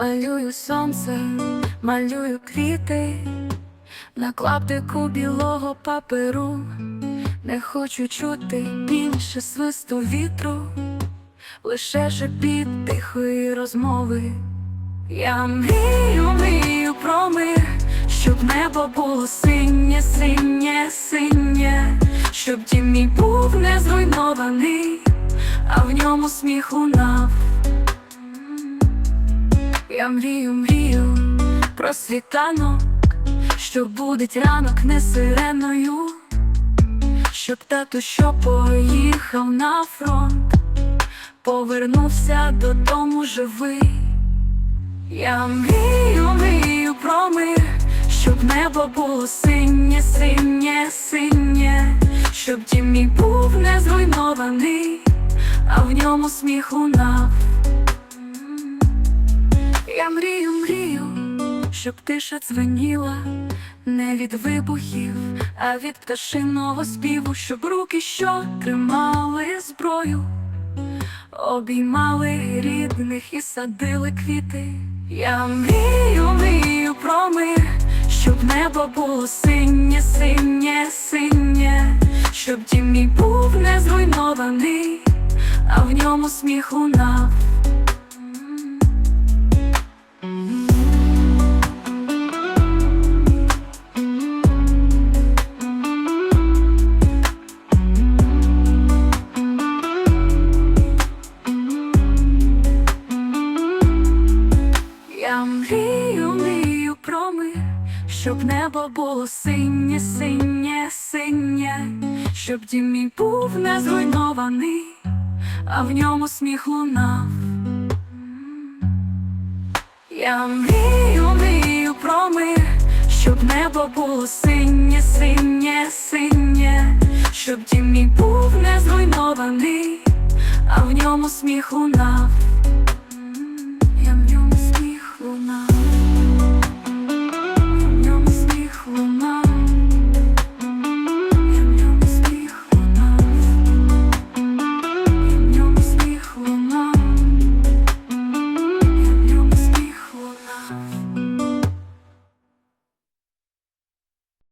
Малюю сонце, малюю квіти, на клаптику білого паперу, не хочу чути більше свисту вітру, лише шепіт тихої розмови. Я мрію, мрію про мир, щоб небо було синє, синє, синє, щоб дім мій був не зруйнований, а в ньому сміх лунав. Я мрію, мрію про світанок, що будить ранок не сиреною, щоб тато, що поїхав на фронт, повернувся додому живий. Я мрію, мрію про мир, щоб небо було синє, синє, синє, щоб дім мій був не зруйнований, а в ньому сміх лунав. Мрію, мрію, щоб тиша дзвеніла не від вибухів, а від пташиного співу, щоб руки, що тримали зброю, обіймали рідних і садили квіти. Я мрію, мрію про мир, щоб небо було синє, синє, синє, щоб дім мій був не зруйнований, а в ньому сміх лунав. Я мрію, мрію про мир, щоб небо було синє, синє, синє, щоб дім мій був не зруйнований, а в ньому сміх лунав. Я мрію, мрію про мир, щоб небо було синє, синє, синє, щоб дім мій був не зруйнований, а в ньому сміх лунав.